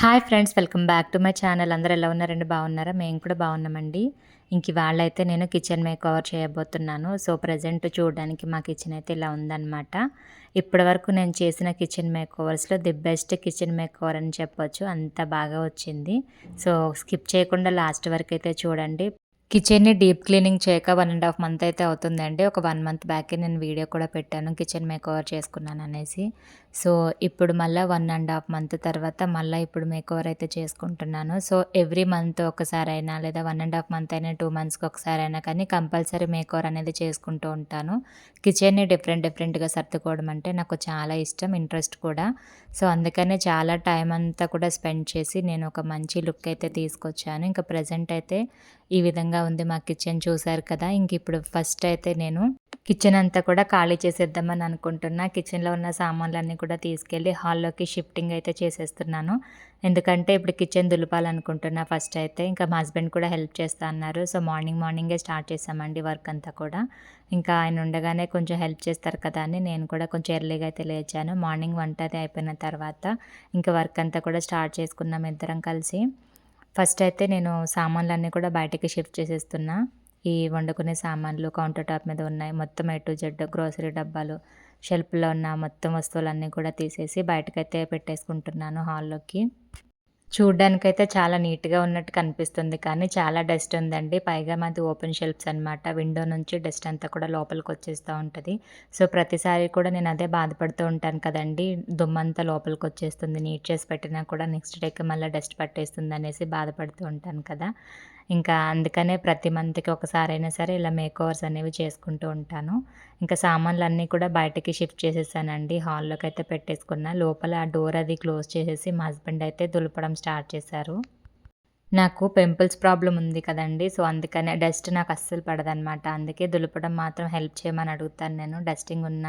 Hi friends welcome back to my channel. అందరూ ఎలా ఉన్నారండి బాగున్నారా? మేము కూడా బాగున్నామండి. ఇంక వాళ్ళైతే నేను కిచెన్ మేక్ ఓవర్ చేయబోతున్నాను. సో ప్రజెంట్ చూడడానికి మా కిచెన్ అయితే ఇలా ఉందన్నమాట. ఇప్పటి వరకు నేను చేసిన కిచెన్ మేక్ ఓవర్స్లో the best kitchen makeover అని చెప్పొచ్చు. అంత బాగా వచ్చింది. సో స్కిప్ చేయకుండా లాస్ట్ వరకు అయితే చూడండి. కిచెన్ని డీప్ క్లీనింగ్ చేయక వన్ అండ్ హాఫ్ మంత్ అయితే అవుతుందండి. ఒక వన్ మంత్ బ్యాకే నేను వీడియో కూడా పెట్టాను. కిచెన్ మేక్ ఓవర్ చేసుకున్నాను అనేసి. సో ఇప్పుడు మళ్ళీ వన్ అండ్ హాఫ్ మంత్ తర్వాత మళ్ళీ ఇప్పుడు మేక్ ఓవర్ అయితే చేసుకుంటున్నాను. సో ఎవ్రీ మంత్ ఒకసారి అయినా లేదా వన్ అండ్ హాఫ్ మంత్ అయినా టూ మంత్స్కి ఒకసారి అయినా కానీ కంపల్సరీ మేక్ ఓవర్ అనేది చేసుకుంటూ ఉంటాను. కిచెన్ని డిఫరెంట్ డిఫరెంట్గా సర్దుకోవడం అంటే నాకు చాలా ఇష్టం ఇంట్రెస్ట్ కూడా. సో అందుకనే చాలా టైం అంతా కూడా స్పెండ్ చేసి నేను ఒక మంచి లుక్ అయితే తీసుకొచ్చాను. ఇంకా ప్రజెంట్ అయితే ఈ విధంగా ఉంది మా కిచెన్ చూసారు కదా ఇంక ఇప్పుడు ఫస్ట్ అయితే నేను కిచెన్ అంతా కూడా ఖాళీ చేసేద్దామని అనుకుంటున్నా. కిచెన్లో ఉన్న సామాన్లన్నీ కూడా కూడా తీసుకెళ్ళి హాల్లోకి షిఫ్టింగ్ అయితే చేసేస్తున్నాను. ఎందుకంటే ఇప్పుడు కిచెన్ దులపాలనుకుంటున్నా ఫస్ట్ అయితే. ఇంకా మా హస్బెండ్ కూడా హెల్ప్ చేస్తా అన్నారు. సో మార్నింగ్ మార్నింగే స్టార్ట్ చేసామండి వర్క్ అంతా కూడా. ఇంకా ఆయన ఉండగానే కొంచెం హెల్ప్ చేస్తారు కదా అని నేను కూడా కొంచెం ఎర్లీగా అయితే లేచాను. మార్నింగ్ వంట అది అయిపోయిన తర్వాత ఇంకా వర్క్ అంతా కూడా స్టార్ట్ చేసుకున్నాం ఇద్దరం కలిసి. ఫస్ట్ అయితే నేను సామాన్లన్నీ కూడా బయటికి షిఫ్ట్ చేసేస్తున్నా. ఈ వండుకునే సామాన్లు కౌంటర్ టాప్ మీద ఉన్నాయి. మొత్తం ఎటు జెడ్ గ్రోసరీ డబ్బాలు షెల్ఫ్లో ఉన్న మొత్తం వస్తువులన్నీ కూడా తీసేసి బయటకైతే పెట్టేసుకుంటున్నాను హాల్లోకి. చూడ్డానికైతే చాలా నీట్గా ఉన్నట్టు కనిపిస్తుంది కానీ చాలా డస్ట్ ఉందండి. పైగా మాది ఓపెన్ షెల్ఫ్స్ అనమాట విండో నుంచి డస్ట్ అంతా కూడా లోపలికి వచ్చేస్తూ ఉంటుంది. సో ప్రతిసారి కూడా నేను అదే బాధపడుతూ ఉంటాను కదండి. దుమ్మంతా లోపలికి వచ్చేస్తుంది. నీట్ చేసి పెట్టినా కూడా నెక్స్ట్ డేకి మళ్ళీ డస్ట్ పట్టేస్తుంది అనేసి బాధపడుతూ ఉంటాను కదా. ఇంకా అందుకనే ప్రతి మంత్కి ఒకసారైనా సరే ఇలా మేకోవర్స్ అనేవి చేసుకుంటూ ఉంటాను. ఇంకా సామాన్లు అన్నీ కూడా బయటకి షిఫ్ట్ చేసేసానండి. హాల్లోకి అయితే పెట్టేసుకున్నా. లోపల ఆ డోర్ అది క్లోజ్ చేసేసి మా హస్బెండ్ అయితే దులపడం స్టార్ట్ చేశారు. నాకు పింపుల్స్ ప్రాబ్లం ఉంది కదండి. సో అందుకనే డస్ట్ నాకు అస్సలు పడదనమాట. అందుకే దులపడం మాత్రం హెల్ప్ చేయమని అడుగుతాను నేను. డస్టింగ్ ఉన్న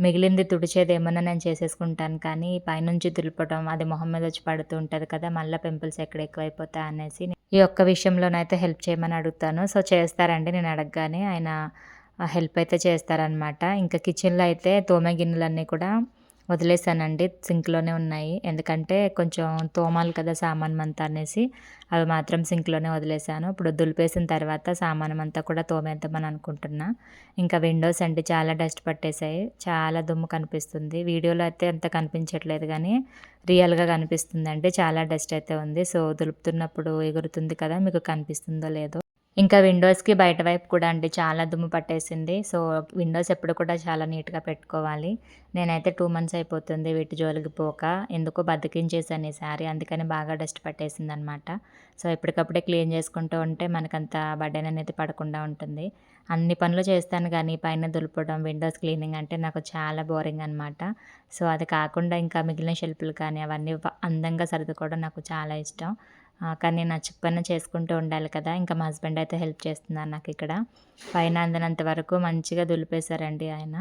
మిగిలింది తుడిచేది ఏమన్నా నేను చేసేసుకుంటాను కానీ పైనుంచి దులపడం అది మొహం మీద వచ్చి పడుతూ ఉంటుంది కదా మళ్ళీ పింపుల్స్ ఎక్కడ ఎక్కువైపోతాయి అనేసి ఈ ఒక్క విషయంలోనైతే హెల్ప్ చేయమని అడుగుతాను. సో చేస్తారండి. నేను అడగగానే ఆయన హెల్ప్ అయితే చేస్తారనమాట ఇంకా కిచెన్లో అయితే తోమె గిన్నెలన్నీ కూడా వదిలేసానండి. సింక్లోనే ఉన్నాయి. ఎందుకంటే కొంచెం తోమాలి కదా సామానం అంతా అనేసి. అవి మాత్రం సింక్లోనే వదిలేసాను. ఇప్పుడు దులిపేసిన తర్వాత సామానం అంతా కూడా తోమేద్దామని అనుకుంటున్నా. ఇంకా విండోస్ అంటే చాలా డస్ట్ పట్టేశాయి. చాలా దుమ్ము కనిపిస్తుంది. వీడియోలో అయితే అంత కనిపించట్లేదు కానీ రియల్గా కనిపిస్తుంది అంటే చాలా డస్ట్ అయితే ఉంది. సో దులుపుతున్నప్పుడు ఎగురుతుంది కదా మీకు కనిపిస్తుందో లేదో ఇంకా విండోస్కి బయట వైపు కూడా అండి చాలా దుమ్ము పట్టేసింది. సో విండోస్ ఎప్పుడు కూడా చాలా నీట్గా పెట్టుకోవాలి. నేనైతే టూ మంత్స్ అయిపోతుంది వీటి జోలికి పోక. ఎందుకో బతికించేసాను ఈ శారీ అందుకని బాగా డస్ట్ పట్టేసింది అనమాట సో ఎప్పటికప్పుడే క్లీన్ చేసుకుంటూ ఉంటే మనకంత బడ్డెన్ అనేది పడకుండా ఉంటుంది. అన్ని పనులు చేస్తాను కానీ పైన దులపడం విండోస్ క్లీనింగ్ అంటే నాకు చాలా బోరింగ్ అనమాట. సో అది కాకుండా ఇంకా మిగిలిన షెల్ఫ్లు కానీ అవన్నీ అందంగా సర్దుకోవడం నాకు చాలా ఇష్టం. కానీ నా చెప్పన్న చేసుకుంటూ ఉండాలి కదా. ఇంకా మా హస్బెండ్ అయితే హెల్ప్ చేస్తున్నారు నాకు ఇక్కడ. పైన అందినంత వరకు మంచిగా దులిపేశారండి ఆయన.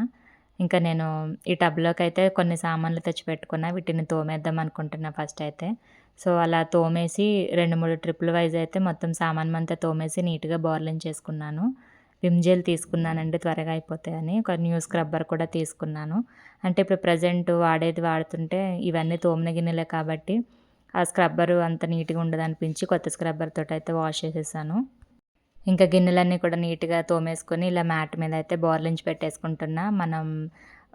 ఇంకా నేను ఈ టబ్లోకి అయితే కొన్ని సామాన్లు తెచ్చిపెట్టుకున్నా వీటిని తోమేద్దాం అనుకుంటున్నా ఫస్ట్ అయితే. సో అలా తోమేసి రెండు మూడు ట్రిపుల్ వైజ్ అయితే మొత్తం సామాన్ అంతా తోమేసి నీట్గా బోర్లింగ్ చేసుకున్నాను. విమ్ జెల్ తీసుకున్నానండి త్వరగా అయిపోతాయని. ఒక న్యూ స్క్రబ్బర్ కూడా తీసుకున్నాను. అంటే ఇప్పుడు ప్రజెంట్ వాడేది వాడుతుంటే ఇవన్నీ తోమిన గిన్నెలే కాబట్టి ఆ స్క్రబ్బరు అంత నీట్గా ఉండదు అనిపించి కొత్త స్క్రబ్బర్ అయితే వాష్ చేసేసాను. ఇంకా గిన్నెలన్నీ కూడా నీట్గా తోమేసుకొని ఇలా మ్యాట్ మీద అయితే బోర్లించి పెట్టేసుకుంటున్నా. మనం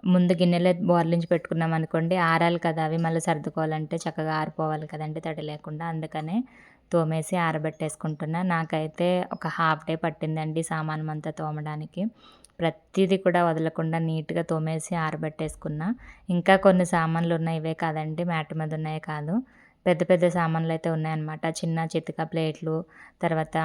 ముందు గిన్నెలే బోర్లించి పెట్టుకున్నాం అనుకోండి ఆరాలి కదా అవి మళ్ళీ సర్దుకోవాలంటే చక్కగా ఆరిపోవాలి కదండి తడి లేకుండా. అందుకనే తోమేసి ఆరబెట్టేసుకుంటున్నా. నాకైతే ఒక హాఫ్ డే పట్టిందండి సామానం అంతా తోమడానికి. ప్రతిదీ కూడా వదలకుండా నీట్గా తోమేసి ఆరబెట్టేసుకున్నా. ఇంకా కొన్ని సామాన్లు ఉన్నాయి ఇవే కాదండి మ్యాట్ మీద ఉన్నాయి కాదు. పెద్ద పెద్ద సామాన్లు అయితే ఉన్నాయన్నమాట. చిన్న చితిక ప్లేట్లు తర్వాత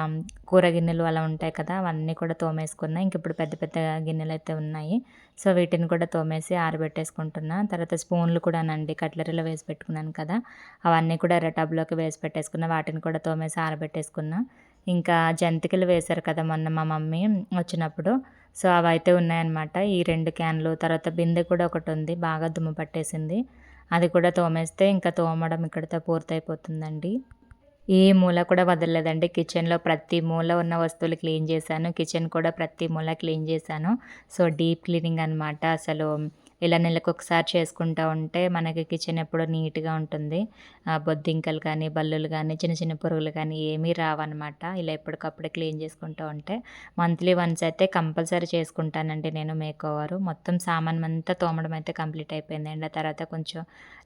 కూర గిన్నెలు అలా ఉంటాయి కదా అవన్నీ కూడా తోమేసుకున్నా. ఇంక ఇప్పుడు పెద్ద పెద్ద గిన్నెలు అయితే ఉన్నాయి. సో వీటిని కూడా తోమేసి ఆరబెట్టేసుకుంటున్నా. తర్వాత స్పూన్లు కూడా నండి కట్లరీలో వేసి పెట్టుకున్నాను కదా అవన్నీ కూడా ఎర్రటబ్లోకి వేసి పెట్టేసుకున్నా. వాటిని కూడా తోమేసి ఆరబెట్టేసుకున్నా. ఇంకా జంతికలు వేశారు కదా మొన్న మా మమ్మీ వచ్చినప్పుడు. సో అవి అయితే ఉన్నాయన్నమాట. ఈ రెండు క్యాన్లు తర్వాత బిందె కూడా ఒకటి ఉంది బాగా దుమ్ము పట్టేసింది. అది కూడా తోమేస్తే ఇంకా తోమడం ఇక్కడితో పూర్తయిపోతుందండి. ఏ మూల కూడా వదలలేదండి. కిచెన్లో ప్రతి మూల ఉన్న వస్తువులు క్లీన్ చేశాను. కిచెన్ కూడా ప్రతి మూల క్లీన్ చేశాను. సో డీప్ క్లీనింగ్ అనమాట అసలు ఇలా నెలకొకసారి చేసుకుంటూ ఉంటే మనకి కిచెన్ ఎప్పుడూ నీట్‌గా ఉంటుంది. బొద్దింకలు కానీ, బల్లులు కానీ, చిన్న చిన్న పురుగులు కానీ ఏమీ రావన్నమాట. ఇలా ఎప్పటికప్పుడు క్లీన్ చేసుకుంటూ ఉంటే. మంత్లీ వన్స్ అయితే కంపల్సరీ చేసుకుంటానండి నేను మేకోవర్. మొత్తం సామానంతా తోమడం అయితే కంప్లీట్ అయిపోయిందండి. ఆ తర్వాత కొంచెం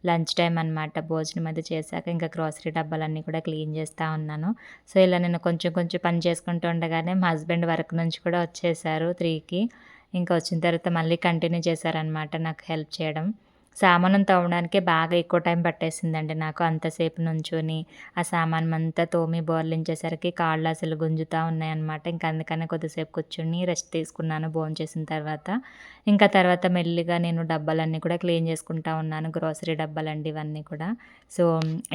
లంచ్ టైం అనమాట. భోజనం అది చేశాక ఇంకా గ్రోసరీ డబ్బాలన్నీ కూడా క్లీన్ చేస్తూ ఉన్నాను. సో, ఇలా నేను కొంచెం కొంచెం పని చేసుకుంటూ ఉండగానే మా హస్బెండ్ వర్క్ నుంచి కూడా వచ్చేసారు త్రీకి ఇంకా వచ్చిన తర్వాత మళ్ళీ కంటిన్యూ చేశారనమాట నాకు హెల్ప్ చేయడం. సామాను తోమడానికే బాగా ఎక్కువ టైం పట్టేసిందండి నాకు. అంతసేపు నుంచొని ఆ సామానంతా తోమి బోర్లించేసరికి కాళ్ళు అసలు గుంజుతూ ఉన్నాయన్నమాట. ఇంకా అందుకనే కొద్దిసేపు కూర్చుని రెస్ట్ తీసుకున్నాను భోంచేసిన తర్వాత. ఇంకా తర్వాత మెల్లిగా నేను డబ్బాలన్నీ కూడా క్లీన్ చేసుకుంటా ఉన్నాను. గ్రోసరీ డబ్బాలండి ఇవన్నీ కూడా. సో,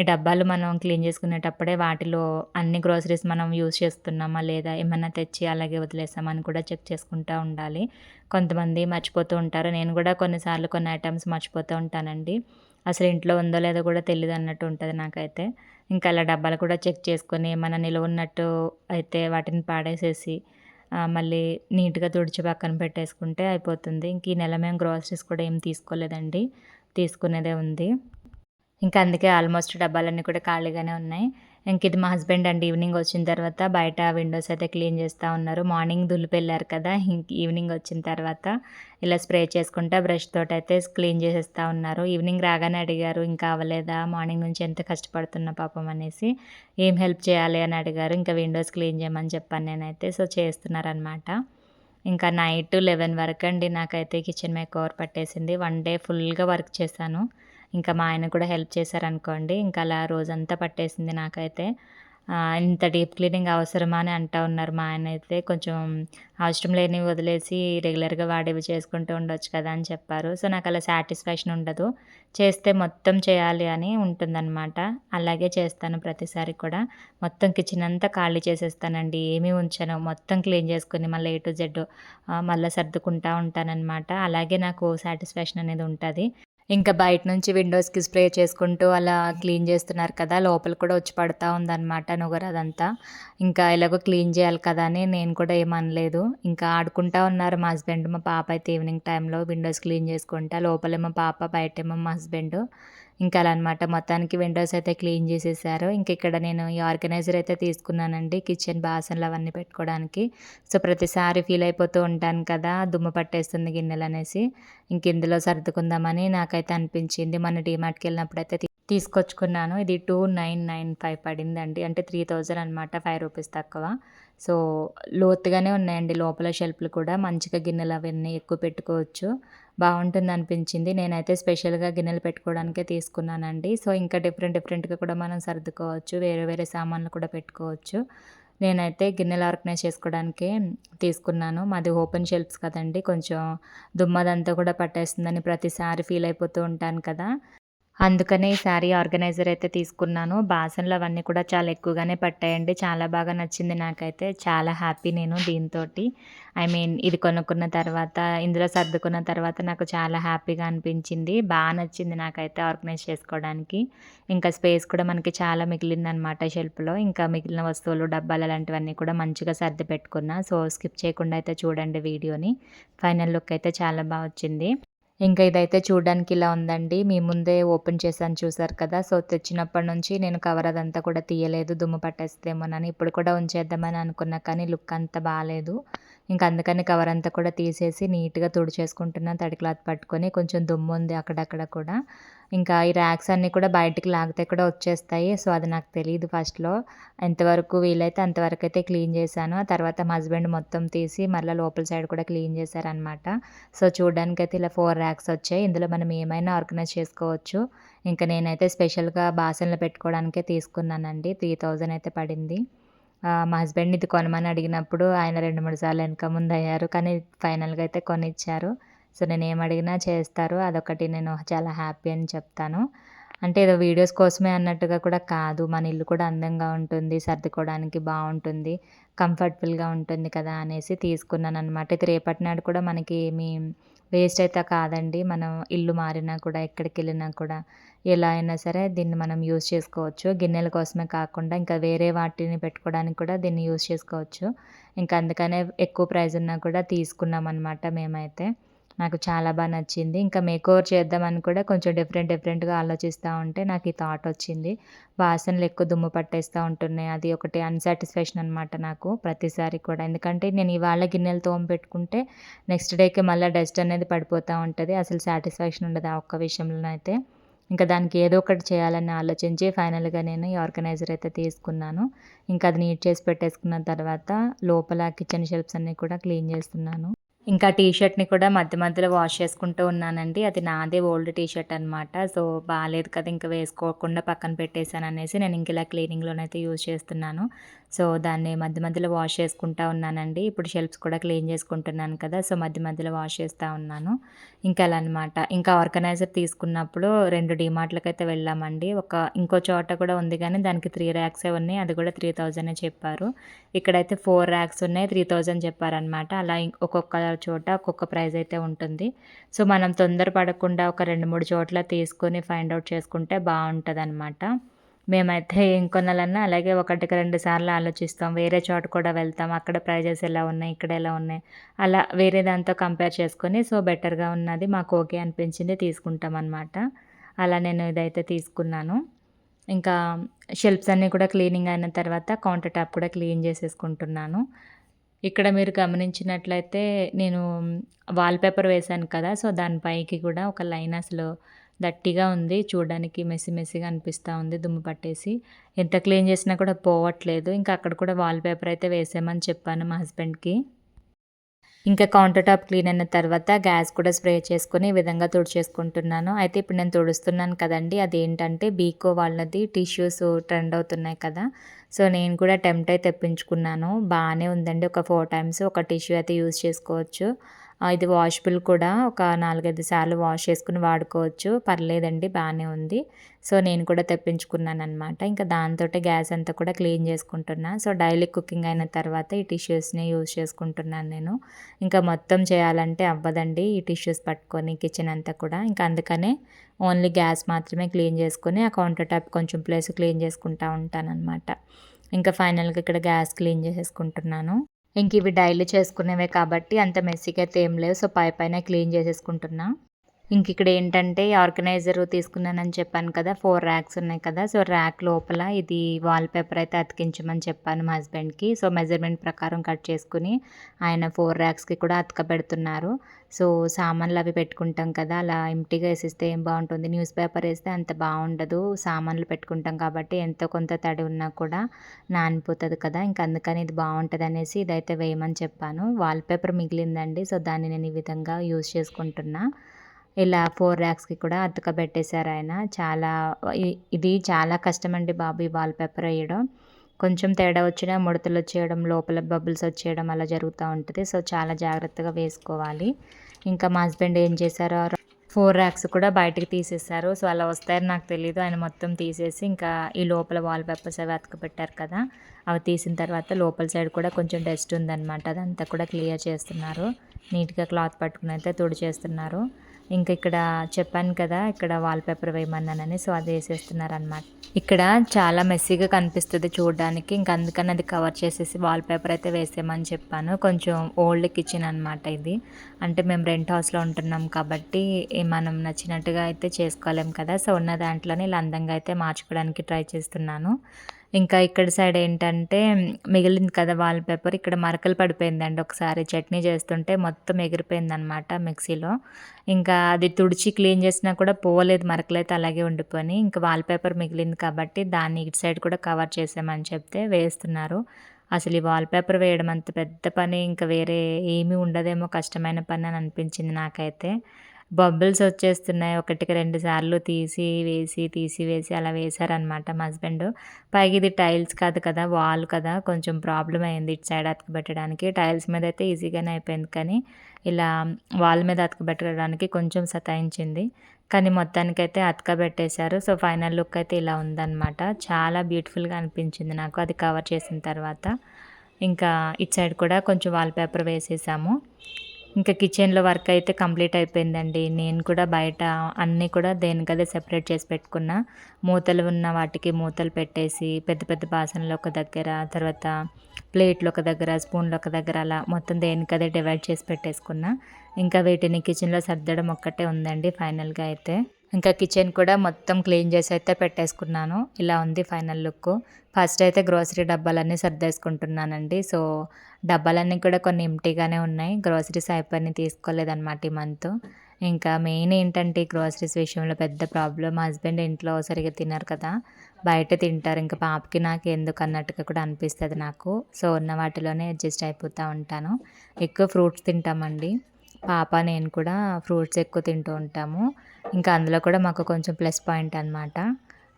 ఈ డబ్బాలు మనం క్లీన్ చేసుకునేటప్పుడే వాటిలో అన్ని గ్రోసరీస్ మనం యూజ్ చేస్తున్నామా లేదా? ఏమన్నా తెచ్చి అలాగే వదిలేసామా అని కూడా చెక్ చేసుకుంటూ ఉండాలి. కొంతమంది మర్చిపోతూ ఉంటారు. నేను కూడా కొన్నిసార్లు కొన్ని ఐటమ్స్ మర్చిపోతూ ఉంటానండి. అసలు ఇంట్లో ఉందో లేదో కూడా తెలియదు అన్నట్టు ఉంటుంది నాకైతే. ఇంకా అలా డబ్బాలు కూడా చెక్ చేసుకొని నిల్వ ఉన్నట్టు అయితే వాటిని పాడేసేసి మళ్ళీ నీట్‌గా తుడిచి పక్కన పెట్టేసుకుంటే అయిపోతుంది. ఇంక ఈ నెల మేము గ్రోసరీస్ కూడా ఏం తీసుకోలేదండి. తీసుకునేదే ఉంది. ఇంకా అందుకే ఆల్మోస్ట్ డబ్బాలన్నీ కూడా ఖాళీగానే ఉన్నాయి. ఇంక ఇది మా హస్బెండ్ అండి ఈవినింగ్ వచ్చిన తర్వాత బయట విండోస్ అయితే క్లీన్ చేస్తా ఉన్నారు. మార్నింగ్ దులిపెళ్ళారు కదా! ఇంక ఈవినింగ్ వచ్చిన తర్వాత ఇలా స్ప్రే చేసుకుంటా బ్రష్ తోటైతే క్లీన్ చేసేస్తా ఉన్నారు. ఈవినింగ్ రాగానే అడిగారు ఇంకా అవ్వలేదా? మార్నింగ్ నుంచి ఎంత కష్టపడుతున్నా పాపం అనేసి. ఏం హెల్ప్ చేయాలి అని అడిగారు. ఇంకా విండోస్ క్లీన్ చేయమని చెప్పాను నేనైతే. సో, చేస్తున్నారనమాట. ఇంకా నైట్ లెవెన్ వరకు అండి నాకైతే కిచెన్ మేకోవర్ పట్టేసింది. వన్ డే ఫుల్‌గా వర్క్ చేశాను. ఇంకా మా ఆయన కూడా హెల్ప్ చేశారనుకోండి. ఇంకా అలా రోజంతా పట్టేసింది నాకైతే. ఇంత డీప్ క్లీనింగ్ అవసరమా అని అంటా ఉన్నారు మా ఆయన అయితే కొంచెం అవసరం లేనివి వదిలేసి రెగ్యులర్‌గా వాడేవి చేసుకుంటూ ఉండొచ్చు కదా! అని చెప్పారు. సో, నాకు అలా సాటిస్ఫాక్షన్ ఉండదు. చేస్తే మొత్తం చేయాలి అని ఉంటుందన్నమాట అలాగే చేస్తాను ప్రతిసారి కూడా. మొత్తం కిచెన్ అంతా ఖాళీ చేసేస్తానండి. ఏమీ ఉంచాను మొత్తం క్లీన్ చేసుకుని మళ్ళీ ఏ టు జెడ్ మళ్ళీ సర్దుకుంటా ఉంటానన్నమాట అలాగే నాకు సాటిస్ఫాక్షన్ అనేది ఉంటుంది ఇంకా బయట నుంచి విండోస్‌కి స్ప్రే చేసుకుంటూ అలా క్లీన్ చేస్తున్నారు కదా! లోపల కూడా వచ్చి పడతా ఉందన్నమాట నుగర అదంతా. ఇంకా ఎలాగో క్లీన్ చేయాలి కదా! అని నేను కూడా ఏమనలేదు. ఇంకా ఆడుకుంటా ఉన్నారు మా హస్బెండ్, మా పాప అయితే ఈవినింగ్ టైంలో విండోస్ క్లీన్ చేసుకుంటా. లోపలేమో పాప, బయటేమో మా హస్బెండ్. ఇంకా అలా అనమాట. మొత్తానికి విండోస్ అయితే క్లీన్ చేసేసారు. ఇంక ఇక్కడ నేను ఈ ఆర్గనైజర్ అయితే తీసుకున్నానండి. కిచెన్ బాసన్లు అవన్నీ పెట్టుకోవడానికి. సో, ప్రతిసారి ఫీల్ అయిపోతూ ఉంటాను కదా! దుమ్ము పట్టేస్తుంది గిన్నెలు అనేసి ఇంక ఇందులో సర్దుకుందామని నాకైతే అనిపించింది. మొన్న వెళ్ళినప్పుడు అయితే తీసుకొచ్చుకున్నాను. ఇది 2995 పడిందండి. అంటే 3000 అనమాట. ఫైవ్ రూపీస్ తక్కువ. సో, లోతుగానే ఉన్నాయండి లోపల షెల్ఫ్‌లు కూడా. మంచిగా గిన్నెలు అవన్నీ ఎక్కువ పెట్టుకోవచ్చు. బాగుంటుంది అనిపించింది నేనైతే స్పెషల్‌గా గిన్నెలు పెట్టుకోవడానికే తీసుకున్నానండి. సో, ఇంకా డిఫరెంట్ డిఫరెంట్‌గా కూడా మనం సర్దుకోవచ్చు. వేరే వేరే సామాన్లు కూడా పెట్టుకోవచ్చు. నేనైతే గిన్నెలు ఆర్గనైజ్ చేసుకోవడానికే తీసుకున్నాను. మాది ఓపెన్ షెల్ఫ్స్ కదండీ! కొంచెం దుమ్మదంతా కూడా పట్టేస్తుందని ప్రతిసారి ఫీల్ అయిపోతూ ఉంటాను కదా! అందుకనే ఈసారి ఆర్గనైజర్ అయితే తీసుకున్నాను. బాసనలు అవన్నీ కూడా చాలా ఎక్కువగానే పట్టాయండి. చాలా బాగా నచ్చింది నాకైతే. చాలా హ్యాపీ నేను దీంతో ఐ మీన్ ఇది కొనుక్కున్న తర్వాత, ఇందులో సర్దుకున్న తర్వాత నాకు చాలా హ్యాపీగా అనిపించింది. బాగా నచ్చింది నాకైతే ఆర్గనైజ్ చేసుకోవడానికి. ఇంకా స్పేస్ కూడా మనకి చాలా మిగిలిందనమాట షెల్ఫ్‌లో. ఇంకా మిగిలిన వస్తువులు, డబ్బాలు అలాంటివన్నీ కూడా మంచిగా సర్ది పెట్టుకున్నా. సో, స్కిప్ చేయకుండా అయితే చూడండి వీడియోని. ఫైనల్ లుక్ అయితే చాలా బాగా వచ్చింది. ఇంకా ఇదైతే చూడడానికి ఇలా ఉందండి. మీ ముందే ఓపెన్ చేశాను చూసారు కదా! సో, తెచ్చినప్పటి నుంచి నేను కవర్ అదంతా కూడా తీయలేదు. దుమ్ము పట్టేస్తేమోనని ఇప్పుడు కూడా ఉంచేద్దామని అనుకున్నా కానీ లుక్ అంత బాగాలేదు ఇంకా అందుకని కవర్ అంతా కూడా తీసేసి నీట్‌గా తుడిచేసుకుంటున్నా తడి క్లాత్ పట్టుకొని. కొంచెం దుమ్ము ఉంది అక్కడక్కడ కూడా. ఇంకా ఈ ర్యాక్స్ అన్నీ కూడా బయటికి లాగితే కూడా వచ్చేస్తాయి. సో, అది నాకు తెలియదు ఫస్ట్‌లో. ఎంతవరకు వీలైతే అంతవరకు అయితే క్లీన్ చేశాను. ఆ తర్వాత మా హస్బెండ్ మొత్తం తీసి మళ్ళీ లోపల సైడ్ కూడా క్లీన్ చేశారనమాట. సో, చూడ్డానికైతే ఇలా ఫోర్ ర్యాక్స్ వచ్చాయి. ఇందులో మనం ఏమైనా ఆర్గనైజ్ చేసుకోవచ్చు. ఇంకా నేనైతే స్పెషల్‌గా బాసనలు పెట్టుకోవడానికే తీసుకున్నానండి. 3000 అయితే పడింది. మా హస్బెండ్ ఇది కొనమని అడిగినప్పుడు ఆయన 2, 3 సార్లు వెనక ముందయ్యారు. కానీ ఫైనల్‌గా అయితే కొనిచ్చారు. సో, నేను ఏమడిగినా చేస్తారు. అదొకటి నేను చాలా హ్యాపీ అని చెప్తాను. అంటే ఏదో వీడియోస్ కోసమే అన్నట్టుగా కూడా కాదు. మన ఇల్లు కూడా అందంగా ఉంటుంది. సర్దుకోవడానికి బాగుంటుంది కంఫర్టబుల్‌గా ఉంటుంది కదా! అనేసి తీసుకున్నాను అనమాట ఇది రేపటి నాడు కూడా మనకి ఏమి వేస్ట్ అయితే కాదండి. మనం ఇల్లు మారినా కూడా, ఎక్కడికి వెళ్ళినా కూడా ఎలా అయినా సరే దీన్ని మనం యూజ్ చేసుకోవచ్చు. గిన్నెల కోసమే కాకుండా ఇంకా వేరే వాటిని పెట్టుకోవడానికి కూడా దీన్ని యూజ్ చేసుకోవచ్చు. ఇంకా అందుకనే ఎక్కువ ప్రైజ్ ఉన్నా కూడా తీసుకున్నామనమాట మేమైతే. నాకు చాలా బాగా నచ్చింది. ఇంకా మేకోవర్ చేద్దామని కూడా కొంచెం డిఫరెంట్ డిఫరెంట్‌గా ఆలోచిస్తూ ఉంటే నాకు ఈ థాట్ వచ్చింది. వాసనలు ఎక్కువ దుమ్ము పట్టేస్తూ ఉంటున్నాయి. అది ఒకటి అన్‌సాటిస్ఫాక్షన్ అనమాట నాకు ప్రతిసారి కూడా. ఎందుకంటే నేను ఇవాళ గిన్నెలు తోమి నెక్స్ట్ డేకి మళ్ళీ డస్ట్ అనేది పడిపోతూ ఉంటుంది అసలు సాటిస్ఫాక్షన్ ఉండదు ఆ ఒక్క విషయంలో అయితే. ఇంకా దానికి ఏదో ఒకటి చేయాలని ఆలోచించి ఫైనల్‌గా నేను ఈ ఆర్గనైజర్ అయితే తీసుకున్నాను. ఇంకా అది నీట్ చేసి పెట్టేసుకున్న తర్వాత లోపల కిచెన్ షెల్ఫ్స్ అన్నీ కూడా క్లీన్ చేస్తున్నాను. ఇంకా టీ షర్ట్‌ని కూడా మధ్య మధ్యలో వాష్ చేసుకుంటూ ఉన్నానండి. అది నాదే ఓల్డ్ టీ షర్ట్ అనమాట. సో, బాగాలేదు కదా! ఇంక వేసుకోకుండా పక్కన పెట్టేశాను అనేసి నేను ఇంక ఇలా క్లీనింగ్‌లోనైతే యూజ్ చేస్తున్నాను. సో, దాన్ని మధ్య మధ్యలో వాష్ చేసుకుంటా ఉన్నానండి. ఇప్పుడు షెల్ఫ్స్ కూడా క్లీన్ చేసుకుంటున్నాను కదా! సో, మధ్య మధ్యలో వాష్ చేస్తూ ఉన్నాను. ఇంకా అలా అనమాట. ఇంకా ఆర్గనైజర్ తీసుకున్నప్పుడు 2 డీమార్ట్‌లకైతే వెళ్ళామండి. ఒక ఇంకో చోట కూడా ఉంది కానీ దానికి త్రీ ర్యాక్సే ఉన్నాయి. అది కూడా 3000 చెప్పారు. ఇక్కడైతే ఫోర్ ర్యాక్స్ ఉన్నాయి. 3000 చెప్పారనమాట. అలా ఒక్కొక్క చోట ఒక్కొక్క ప్రైస్ అయితే ఉంటుంది. సో, మనం తొందర పడకుండా ఒక 2, 3 చోట్ల తీసుకొని ఫైండ్ అవుట్ చేసుకుంటే బావుంటదనమాట. మేమైతే ఏం కొనాలన్నా అలాగే ఒకటికి రెండు సార్లు ఆలోచిస్తాం. వేరే చోట కూడా వెళ్తాం. అక్కడ ప్రైజెస్ ఎలా ఉన్నాయి? ఇక్కడ ఎలా ఉన్నాయి? అలా వేరే దాంతో కంపేర్ చేసుకొని సో, బెటర్‌గా ఉన్నది మాకు ఓకే అనిపించింది తీసుకుంటాం అనమాట అలా నేను ఇదైతే తీసుకున్నాను. ఇంకా షెల్ఫ్స్ అన్నీ కూడా క్లీనింగ్ అయిన తర్వాత కౌంటర్ టాప్ కూడా క్లీన్ చేసేసుకుంటున్నాను. ఇక్కడ మీరు గమనించినట్లయితే నేను వాల్‌పేపర్ వేశాను కదా! సో, దానిపైకి కూడా ఒక లైన్ అసలు దట్టిగా ఉంది. చూడడానికి మెస్సీ మెస్సిగా అనిపిస్తూ ఉంది దుమ్ము పట్టేసి. ఎంత క్లీన్ చేసినా కూడా పోవట్లేదు. ఇంకా అక్కడ కూడా వాల్‌పేపర్ అయితే వేసేయమని చెప్పాను మా హస్బెండ్‌కి. ఇంకా కౌంటర్ టాప్ క్లీన్ అయిన తర్వాత గ్యాస్ కూడా స్ప్రే చేసుకుని ఈ విధంగా తుడిచేసుకుంటున్నాను. అయితే ఇప్పుడు నేను తుడుస్తున్నాను కదండీ! అదేంటంటే బీకో వాళ్ళది టిష్యూస్ ట్రెండ్ అవుతున్నాయి కదా! సో, నేను కూడా టెంప్ట్ అయి తెప్పించుకున్నాను. బాగానే ఉందండి. ఒక ఫోర్ టైమ్స్ ఒక టిష్యూ అయితే యూజ్ చేసుకోవచ్చు. ఇది వాషబుల్ కూడా ఒక 4, 5 సార్లు వాష్ చేసుకుని వాడుకోవచ్చు. పర్లేదండి బాగానే ఉంది. సో, నేను కూడా తెప్పించుకున్నాను అనమాట ఇంకా దాంతో గ్యాస్ అంతా కూడా క్లీన్ చేసుకుంటున్నా. సో, డైలీ కుకింగ్ అయిన తర్వాత ఈ టిష్యూస్‌ని యూజ్ చేసుకుంటున్నాను నేను. ఇంకా మొత్తం చేయాలంటే అవ్వదండి. ఈ టిష్యూస్ పట్టుకొని కిచెన్ అంతా కూడా. ఇంకా అందుకనే ఓన్లీ గ్యాస్ మాత్రమే క్లీన్ చేసుకొని ఆ కౌంటర్ టాప్ కొంచెం ప్లేస్ క్లీన్ చేసుకుంటా ఉంటానన్నమాట ఇంకా ఫైనల్‌గా ఇక్కడ గ్యాస్ క్లీన్ చేసేసుకుంటున్నాను. ఇంక ఇవి డైలీ చేసుకునేవే కాబట్టి అంత మెస్సీగా అయితే ఏం లేవు. సో, పైపైనే క్లీన్ చేసేసుకుంటున్నా. ఇంక ఇక్కడ ఏంటంటే ఆర్గనైజర్ తీసుకున్నానని చెప్పాను కదా! ఫోర్ ర్యాక్స్ ఉన్నాయి కదా! సో, ర్యాక్ లోపల ఇది వాల్ పేపర్ అయితే అతికించమని చెప్పాను మా హస్బెండ్‌కి. సో, మెజర్‌మెంట్ ప్రకారం కట్ చేసుకుని ఆయన ఫోర్ ర్యాక్స్‌కి కూడా అతకబెడుతున్నారు. సో, సామాన్లు అవి పెట్టుకుంటాం కదా! అలా ఎంప్టీగా వేసిస్తే ఏం బాగుంటుంది న్యూస్ పేపర్ వేస్తే అంత బాగుండదు సామాన్లు పెట్టుకుంటాం కాబట్టి ఎంతో కొంత తడి ఉన్నా కూడా నానిపోతుంది కదా! ఇంక అందుకని ఇది బాగుంటుంది అనేసి ఇదైతే వేయమని చెప్పాను. Wall paper మిగిలిందండి. సో, దాన్ని నేను ఈ విధంగా యూజ్ చేసుకుంటున్నా. ఇలా ఫోర్ ర్యాక్స్‌కి కూడా అతకబెట్టేసారాయన. చాలా ఇది చాలా కష్టమండి బాబు ఈ వాల్‌పేపర్ వేయడం కొంచెం తేడా వచ్చినా ముడతలొచ్చేయడం, లోపల బబుల్స్ వచ్చేయడం అలా జరుగుతూ ఉంటుంది సో, చాలా జాగ్రత్తగా వేసుకోవాలి. ఇంకా మా హస్బెండ్ ఏం చేశారో ఫోర్ ర్యాక్స్ కూడా బయటికి తీసేశారు. సో, అలా వస్తాయని నాకు తెలియదు ఆయన మొత్తం తీసేసి ఇంకా ఈ లోపల వాల్ పేపర్స్ అవి అతకబెట్టారు కదా! అవి తీసిన తర్వాత లోపల సైడ్ కూడా కొంచెం డస్ట్ ఉందనమాట. అదంతా కూడా క్లియర్ చేస్తున్నారు. నీట్‌గా క్లాత్ పట్టుకుని అయితే తుడిచేస్తున్నారు. ఇంకా ఇక్కడ చెప్పాను కదా! ఇక్కడ వాల్‌పేపర్ వేయమన్నానని. సో, అది వేసేస్తున్నారనమాట ఇక్కడ చాలా మెస్సీగా కనిపిస్తుంది చూడడానికి ఇంక అందుకని అది కవర్ చేసేసి వాల్‌పేపర్ అయితే వేసేయమని చెప్పాను. కొంచెం ఓల్డ్ కిచెన్ అనమాట ఇది. అంటే మేము రెంట్ హౌస్‌లో ఉంటున్నాం కాబట్టి మనం నచ్చినట్టుగా అయితే చేసుకోలేం కదా! సో, ఉన్న దాంట్లోనే ఇలా అందంగా అయితే మార్చుకోవడానికి ట్రై చేస్తున్నాను. ఇంకా ఇక్కడ సైడ్ ఏంటంటే మిగిలింది కదా వాల్ పేపర్ ఇక్కడ మరకలు పడిపోయిందండి ఒకసారి చట్నీ చేస్తుంటే మొత్తం ఎగిరిపోయిందనమాట మిక్సీలో. ఇంకా అది తుడిచి క్లీన్ చేసినా కూడా పోలేదు మరకలైతే అలాగే ఉండిపోయి ఇంకా వాల్‌పేపర్ మిగిలింది కాబట్టి దాన్ని ఇటు సైడ్ కూడా కవర్ చేసామని చెప్తే వేస్తున్నారు. అసలు ఈ వాల్‌పేపర్ వేయడం అంత పెద్ద పని ఇంకా వేరే ఏమీ ఉండదేమో కష్టమైన పని అని అనిపించింది నాకైతే. బబుల్స్ వచ్చేస్తున్నాయి. ఒకటికి రెండు సార్లు తీసి వేసి, తీసి వేసి అలా వేశారనమాట మా హస్బెండ్. పైగా ఇది టైల్స్ కాదు కదా! వాల్ కదా! కొంచెం ప్రాబ్లమ్ అయింది ఇటు సైడ్ అతకబెట్టడానికి. టైల్స్ మీద అయితే ఈజీగానే అయిపోయింది. కానీ ఇలా వాల్ మీద అతకబెట్టడానికి కొంచెం సతాయించింది. కానీ మొత్తానికైతే అతకబెట్టేశారు. సో, ఫైనల్ లుక్ అయితే ఇలా ఉందనమాట. చాలా బ్యూటిఫుల్‌గా అనిపించింది నాకు అది కవర్ చేసిన తర్వాత. ఇంకా ఇటు సైడ్ కూడా కొంచెం వాల్‌పేపర్ వేసేసాము. ఇంకా కిచెన్‌లో వర్క్ అయితే కంప్లీట్ అయిపోయిందండి. నేను కూడా బయట అన్నీ కూడా దేనికదే సెపరేట్ చేసి పెట్టుకున్నా. మూతలు ఉన్న వాటికి మూతలు పెట్టేసి, పెద్ద పెద్ద బాసనలు ఒక దగ్గర, తర్వాత ప్లేట్లు ఒక దగ్గర స్పూన్లు ఒక దగ్గర అలా మొత్తం దేనికదే డివైడ్ చేసి పెట్టేసుకున్నా ఇంకా వీటిని కిచెన్లో సర్దడం ఒక్కటే ఉందండి ఫైనల్గా అయితే ఇంకా కిచెన్ కూడా మొత్తం క్లీన్ చేసి అయితే పెట్టేసుకున్నాను. ఇలా ఉంది ఫైనల్ లుక్. ఫస్ట్ అయితే గ్రోసరీ డబ్బాలన్నీ సర్దేసుకుంటున్నానండి. సో డబ్బాలన్నీ కూడా కొన్ని ఎంటీగానే ఉన్నాయి. గ్రోసరీస్ అయిపోయి తీసుకోలేదన్నమాట ఈ మంత్. ఇంకా మెయిన్ ఏంటంటే గ్రోసరీస్ విషయంలో పెద్ద ప్రాబ్లం హస్బెండ్ ఇంట్లో సరిగ్గా తినరు కదా. బయట తింటారు. ఇంకా పాపకి నాకు ఎందుకు అన్నట్టుగా కూడా అనిపిస్తుంది నాకు. సో ఉన్న వాటిలోనే అడ్జస్ట్ అయిపోతూ ఉంటాను. ఎక్కువ ఫ్రూట్స్ తింటామండి. పాప నేను కూడా ఫ్రూట్స్ ఎక్కువ తింటూ ఉంటాము. ఇంకా అందులో కూడా మాకు కొంచెం ప్లస్ పాయింట్ అనమాట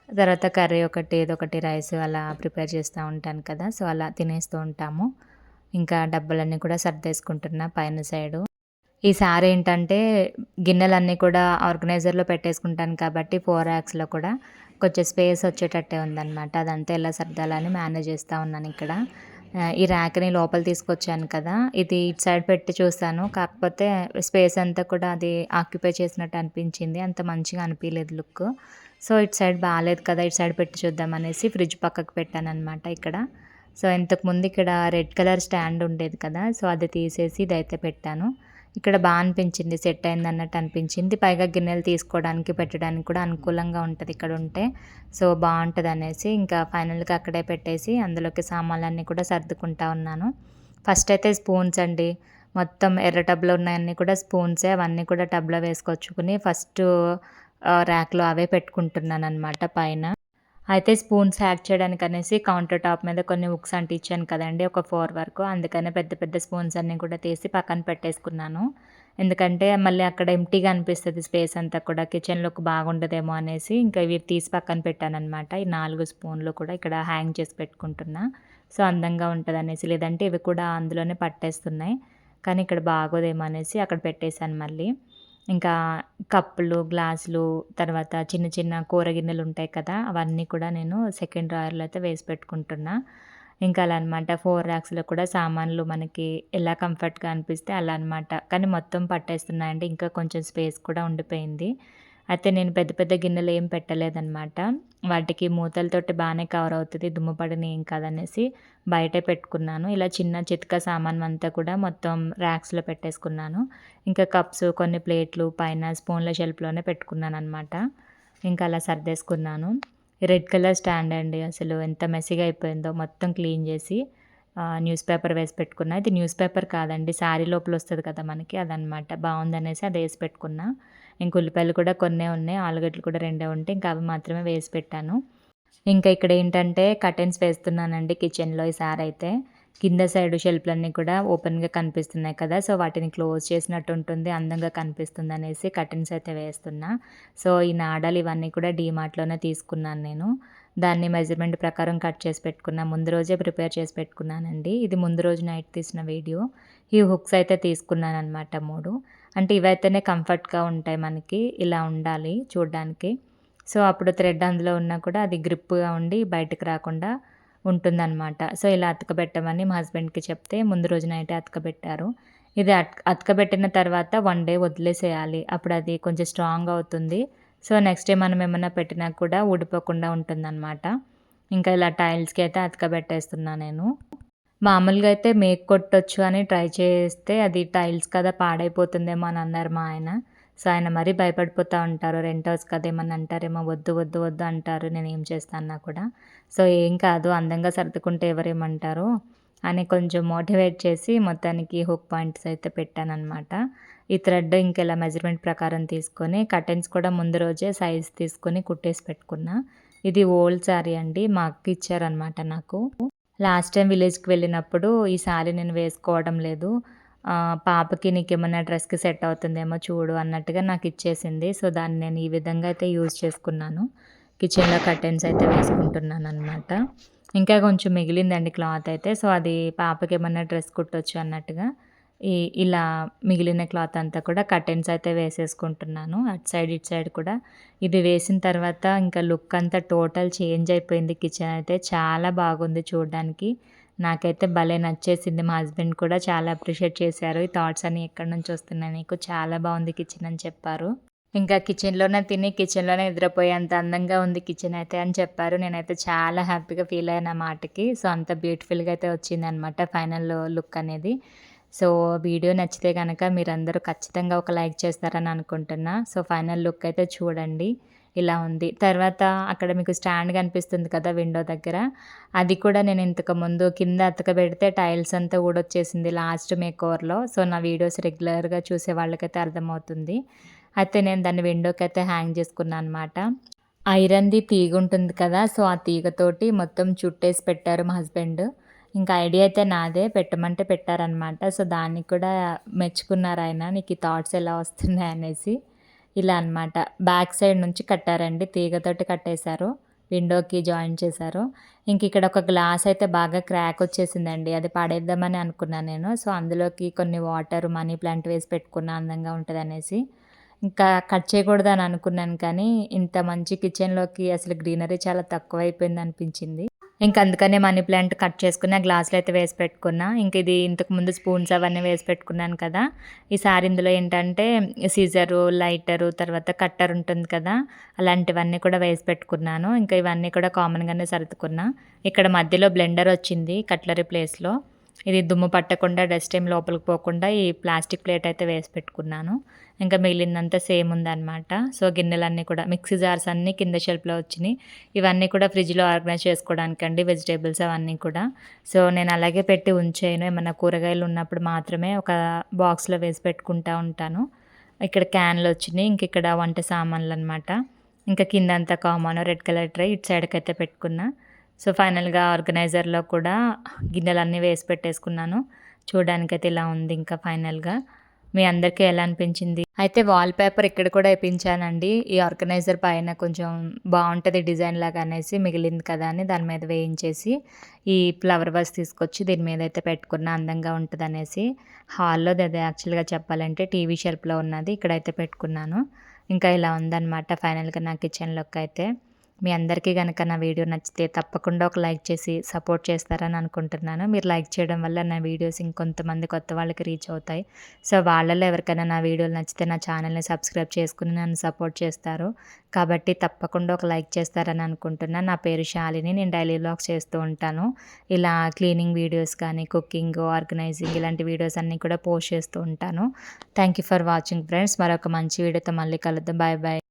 తర్వాత కర్రీ ఒకటి ఏదో ఒకటి రైస్ అలా ప్రిపేర్ చేస్తూ ఉంటాను కదా సో అలా తినేస్తూ ఉంటాము. ఇంకా డబ్బులన్నీ కూడా సర్దేసుకుంటున్నా పైన సైడు. ఈసారి ఏంటంటే గిన్నెలన్నీ కూడా ఆర్గనైజర్లో పెట్టేసుకుంటాను కాబట్టి ఫోర్ యాక్స్లో కూడా కొంచెం స్పేస్ వచ్చేటట్టే ఉందన్నమాట. అదంతా ఎలా సర్దాలని మేనేజ్ చేస్తూ ఉన్నాను ఇక్కడ. ఈ ర్యాక్ని లోపల తీసుకొచ్చాను కదా ఇది ఇటు సైడ్ పెట్టి చూశాను. కాకపోతే స్పేస్ అంతా కూడా అది ఆక్యుపై చేసినట్టు అనిపించింది. అంత మంచిగా అనిపించలేదు లుక్. సో ఇటు సైడ్ బాగాలేదు కదా ఇటు సైడ్ పెట్టి చూద్దాం అనేసి ఫ్రిడ్జ్ పక్కకు పెట్టాను అనమాట ఇక్కడ. సో ఇంతకుముందు ఇక్కడ రెడ్ కలర్ స్టాండ్ ఉండేది కదా సో అది తీసేసి ఇదైతే పెట్టాను. ఇక్కడ బాగా అనిపించింది సెట్ అయింది అన్నట్టు అనిపించింది. పైగా గిన్నెలు తీసుకోవడానికి పెట్టడానికి కూడా అనుకూలంగా ఉంటుంది ఇక్కడ ఉంటే. సో బాగుంటుంది అనేసి ఇంకా ఫైనల్గా అక్కడే పెట్టేసి అందులోకి సామాన్లన్నీ కూడా సర్దుకుంటా ఉన్నాను. ఫస్ట్ అయితే స్పూన్స్ అండి. మొత్తం ఎర్ర టబ్లో ఉన్నాయన్నీ కూడా స్పూన్సే. అవన్నీ కూడా టబ్లో వేసుకొచ్చుకుని ఫస్ట్ ర్యాక్లో అవే పెట్టుకుంటున్నాను అనమాట పైన. అయితే స్పూన్స్ హ్యాక్ చేయడానికి అనేసి కౌంటర్ టాప్ మీద కొన్ని ఉక్స్ అంటించాను కదండి ఒక ఫోర్ వరకు. అందుకనే పెద్ద పెద్ద స్పూన్స్ అన్నీ కూడా తీసి పక్కన పెట్టేసుకున్నాను. ఎందుకంటే మళ్ళీ అక్కడ ఎంటీగా అనిపిస్తుంది స్పేస్ అంతా కూడా కిచెన్లోకి బాగుండదేమో అనేసి ఇంకా ఇవి తీసి పక్కన పెట్టాను అనమాట ఈ నాలుగు స్పూన్లు కూడా ఇక్కడ హ్యాంగ్ చేసి పెట్టుకుంటున్నా. సో అందంగా ఉంటుంది అనేసి లేదంటే ఇవి కూడా అందులోనే పట్టేస్తున్నాయి. కానీ ఇక్కడ బాగోదేమో అనేసి అక్కడ పెట్టేశాను మళ్ళీ. ఇంకా కప్పులు గ్లాసులు తర్వాత చిన్న చిన్న కూర గిన్నెలు ఉంటాయి కదా అవన్నీ కూడా నేను సెకండ్ డ్రాయర్లో అయితే వేసి పెట్టుకుంటున్నా. ఇంకా అలా అనమాట ఫోర్ ర్యాక్స్లో కూడా సామాన్లు మనకి ఎలా కంఫర్ట్గా అనిపిస్తే అలా అనమాట కానీ మొత్తం పట్టేస్తున్నాయండి ఇంకా కొంచెం స్పేస్ కూడా ఉండిపోయింది. అయితే నేను పెద్ద పెద్ద గిన్నెలు ఏం పెట్టలేదన్నమాట. వాటికి మూతలతోటి బాగానే కవర్ అవుతుంది దుమ్ము పడిన ఏం కాదనేసి బయటే పెట్టుకున్నాను. ఇలా చిన్న చితక సామాన్ అంతా కూడా మొత్తం ర్యాక్స్లో పెట్టేసుకున్నాను. ఇంకా కప్స్ కొన్ని ప్లేట్లు పైన స్పూన్ల షెల్ఫ్లోనే పెట్టుకున్నాను అనమాట ఇంకా అలా సర్దేసుకున్నాను. రెడ్ కలర్ స్టాండ్ అండి అసలు. ఎంత మెస్సీగా అయిపోయిందో మొత్తం క్లీన్ చేసి న్యూస్ పేపర్ వేసి పెట్టుకున్నా. ఇది న్యూస్ పేపర్ కాదండి శారీ లోపల వస్తుంది కదా మనకి అదనమాట బాగుందనేసి అది వేసి పెట్టుకున్నా. ఇంక ఉల్లిపాయలు కూడా కొన్నే ఉన్నాయి ఆలుగడ్డలు కూడా రెండే ఉంటాయి ఇంకా అవి మాత్రమే వేసి పెట్టాను. ఇంకా ఇక్కడ ఏంటంటే కర్టెన్స్ వేస్తున్నానండి కిచెన్లో ఈసారి అయితే. కింద సైడ్ షెల్ఫ్లన్నీ కూడా ఓపెన్గా కనిపిస్తున్నాయి కదా సో వాటిని క్లోజ్ చేసినట్టు ఉంటుంది అందంగా కనిపిస్తుంది అనేసి కర్టెన్స్ అయితే వేస్తున్నా. సో ఈ నాడాలు ఇవన్నీ కూడా డీమార్ట్లోనే తీసుకున్నాను నేను. దాన్ని మెజర్మెంట్ ప్రకారం కట్ చేసి పెట్టుకున్నా. ముందు రోజే ప్రిపేర్ చేసి పెట్టుకున్నానండి. ఇది ముందు రోజు నైట్ తీసిన వీడియో. ఈ హుక్స్ అయితే తీసుకున్నాను అనమాట మూడు. అంటే ఇవైతేనే కంఫర్ట్గా ఉంటాయి మనకి ఇలా ఉండాలి చూడడానికి. సో అప్పుడు థ్రెడ్ అందులో ఉన్నా కూడా అది గ్రిప్గా ఉండి బయటకు రాకుండా ఉంటుందన్నమాట. సో ఇలా అతకబెట్టమని మా హస్బెండ్కి చెప్తే ముందు రోజు నైటే అతకబెట్టారు. ఇది అతకబెట్టిన తర్వాత వన్ డే వదిలేసేయాలి. అప్పుడు అది కొంచెం స్ట్రాంగ్ అవుతుంది. సో నెక్స్ట్ డే మనం ఏమైనా పెట్టినా కూడా ఊడిపోకుండా ఉంటుందన్నమాట. ఇంకా ఇలా టైల్స్కి అయితే అతకబెట్టేస్తున్నాను నేను. మామూలుగా అయితే మేక్ కొట్టొచ్చు అని ట్రై చేస్తే అది టైల్స్ కదా పాడైపోతుందేమో అని అన్నారు మా ఆయన. సో ఆయన మరీ భయపడిపోతూ ఉంటారు. రెంట్ హౌస్ కదా ఏమన్నా అంటారేమో. వద్దు వద్దు వద్దు అంటారు. నేను ఏం చేస్తాను కూడా. సో ఏం కాదు అందంగా సర్దుకుంటే ఎవరేమంటారు అని కొంచెం మోటివేట్ చేసి మొత్తానికి హుక్ పాయింట్స్ అయితే పెట్టానమాట ఈ థ్రెడ్ ఇంకెలా మెజర్మెంట్ ప్రకారం తీసుకొని కర్టెన్స్ కూడా ముందు రోజే సైజ్ తీసుకొని కుట్టేసి పెట్టుకున్నా. ఇది ఓల్డ్ శారీ అండి. మా అక్క ఇచ్చారనమాట నాకు. లాస్ట్ టైం విలేజ్కి వెళ్ళినప్పుడు ఈ శారీ నేను వేసుకోవడం లేదు. పాపకి నీకేమన్నా డ్రెస్కి సెట్ అవుతుందేమో చూడు అన్నట్టుగా నాకు ఇచ్చేసింది. సో దాన్ని నేను ఈ విధంగా అయితే యూజ్ చేసుకున్నాను. కిచెన్లో కర్టెన్స్ అయితే వేసుకుంటున్నాను అనమాట ఇంకా కొంచెం మిగిలిందండి క్లాత్ అయితే. సో అది పాపకి ఏమన్నా డ్రెస్ కుట్టొచ్చు అన్నట్టుగా ఈ ఇలా మిగిలిన క్లాత్ అంతా కూడా కర్టెన్స్ అయితే వేసేసుకుంటున్నాను. అటు సైడ్ ఇటు సైడ్ కూడా. ఇది వేసిన తర్వాత ఇంకా లుక్ అంతా టోటల్ చేంజ్ అయిపోయింది. కిచెన్ అయితే చాలా బాగుంది చూడడానికి. నాకైతే భలే నచ్చేసింది. మా హస్బెండ్ కూడా చాలా అప్రిషియేట్ చేశారు. ఈ థాట్స్ అన్ని ఎక్కడి నుంచి వస్తున్నాయి నీకు? చాలా బాగుంది కిచెన్ అని చెప్పారు. ఇంకా కిచెన్‌లోనే తిని, కిచెన్‌లోనే నిద్రపోయేంత అందంగా ఉంది కిచెన్ అయితే అని చెప్పారు. నేనైతే చాలా హ్యాపీగా ఫీల్ అయ్యాను ఆ మాటకి. సో, అంత బ్యూటిఫుల్‌గా అయితే వచ్చిందనమాట ఫైనల్ లుక్ అనేది. సో, వీడియో నచ్చితే కనుక మీరందరూ ఖచ్చితంగా ఒక లైక్ చేస్తారని అనుకుంటున్నా. సో, ఫైనల్ లుక్ అయితే చూడండి. ఇలా ఉంది. తర్వాత అక్కడ మీకు స్టాండ్ కనిపిస్తుంది కదా విండో దగ్గర. అది కూడా నేను ఇంతకుముందు కింద అతకబెడితే టైల్స్ అంతా ఊడొచ్చేసింది లాస్ట్ మేకోవర్‌లో. సో, నా వీడియోస్ రెగ్యులర్‌గా చూసే వాళ్ళకైతే అర్థమవుతుంది. అయితే నేను దాన్ని విండోకి అయితే హ్యాంగ్ చేసుకున్నాను అనమాట. ఐరన్‌ది తీగ ఉంటుంది కదా! సో, ఆ తీగతోటి మొత్తం చుట్టేసి పెట్టారు మా హస్బెండ్. ఇంకా ఐడియా అయితే నాదే పెట్టమంటే పెట్టారనమాట. సో, దానికి కూడా మెచ్చుకున్నారు ఆయన నీకు ఈ థాట్స్ ఎలా వస్తున్నాయి అనేసి. ఇలా అనమాట. బ్యాక్ సైడ్ నుంచి కట్టారండి. తీగతోటి కట్టేశారు. విండోకి జాయిన్ చేశారు. ఇంక ఇక్కడ ఒక గ్లాస్ అయితే బాగా క్రాక్ వచ్చేసిందండి. అది పడేద్దామని అనుకున్నాను నేను. సో, అందులోకి కొన్ని వాటర్, మనీ ప్లాంట్ వేసి పెట్టుకున్నా అందంగా ఉంటుంది అనేసి ఇంకా కట్ చేయకూడదని అనుకున్నాను కానీ, ఇంత మంచి కిచెన్‌లోకి అసలు గ్రీనరీ చాలా తక్కువైపోయిందనిపించింది. ఇంక అందుకనే మనీ ప్లాంట్ కట్ చేసుకుని ఆ గ్లాసులు అయితే వేసి పెట్టుకున్నా. ఇంక ఇది ఇంతకుముందు స్పూన్స్ అవన్నీ వేసి పెట్టుకున్నాను కదా! ఈసారి ఇందులో ఏంటంటే సీజరు, లైటరు, తర్వాత కట్టర్ ఉంటుంది కదా! అలాంటివన్నీ కూడా వేసి పెట్టుకున్నాను. ఇంకా ఇవన్నీ కూడా కామన్‌గానే సర్దుకున్నా. ఇక్కడ మధ్యలో బ్లెండర్ వచ్చింది కట్లరీ ప్లేస్‌లో. ఇది దుమ్ము పట్టకుండా డస్ట్ ఏం లోపలికి పోకుండా ఈ ప్లాస్టిక్ ప్లేట్ అయితే వేసి పెట్టుకున్నాను. ఇంకా మిగిలిందంతా సేమ్ ఉందన్నమాట సో, గిన్నెలన్నీ కూడా మిక్సీ జార్స్ అన్నీ కింద షెల్ఫ్‌లో వచ్చినాయి. ఇవన్నీ కూడా ఫ్రిడ్జ్‌లో ఆర్గనైజ్ చేసుకోవడానికండి వెజిటేబుల్స్ అవన్నీ కూడా. సో, నేను అలాగే పెట్టి ఉంచాను. ఏమైనా కూరగాయలు ఉన్నప్పుడు మాత్రమే ఒక బాక్స్‌లో వేసి పెట్టుకుంటా ఉంటాను. ఇక్కడ క్యాన్‌లు వచ్చినాయి. ఇంక ఇక్కడ వంట సామాన్లు అనమాట. ఇంకా కిందంతా కామన్ రెడ్ కలర్ ట్రే ఇటు సైడ్కి అయితే పెట్టుకున్నా. సో, ఫైనల్‌గా ఆర్గనైజర్‌లో కూడా గిన్నెలన్నీ వేసి పెట్టేసుకున్నాను. చూడడానికైతే ఇలా ఉంది ఇంకా ఫైనల్‌గా. మీ అందరికీ ఎలా అనిపించింది? అయితే వాల్ పేపర్ ఇక్కడ కూడా వేయించానండి ఈ ఆర్గనైజర్ పైన కొంచెం బాగుంటుంది డిజైన్ లాగా అనేసి మిగిలింది కదా అని దాని మీద వేయించేసి, ఈ ఫ్లవర్ వాస్ తీసుకొచ్చి దీని మీద అయితే పెట్టుకున్న అందంగా ఉంటదనేసి. హాల్లో అది యాక్చువల్‌గా చెప్పాలంటే టీవీ షెల్ఫ్‌లో ఉన్నది. ఇక్కడైతే పెట్టుకున్నాను. ఇంకా ఇలా ఉందన్నమాట ఫైనల్‌గా నా కిచెన్ లుక్ అయితే. మీ అందరికీ కనుక నా వీడియో నచ్చితే తప్పకుండా ఒక లైక్ చేసి సపోర్ట్ చేస్తారని అనుకుంటున్నాను. మీరు లైక్ చేయడం వల్ల నా వీడియోస్ ఇంకొంతమంది కొత్త వాళ్ళకి రీచ్ అవుతాయి. సో, వాళ్ళలో ఎవరికైనా నా వీడియోలు నచ్చితే నా ఛానల్‌ని సబ్స్క్రైబ్ చేసుకుని నన్ను సపోర్ట్ చేస్తారు. కాబట్టి తప్పకుండా ఒక లైక్ చేస్తారని అనుకుంటున్నాను నా పేరు శాలిని. నేను డైలీ వ్లాగ్స్ చేస్తూ ఉంటాను. ఇలా క్లీనింగ్ వీడియోస్ కానీ, కుకింగ్, ఆర్గనైజింగ్ ఇలాంటి వీడియోస్ అన్నీ కూడా పోస్ట్ చేస్తూ ఉంటాను. Thank you for watching friends. మరొక మంచి వీడియోతో మళ్ళీ కలుద్దాం. Bye bye.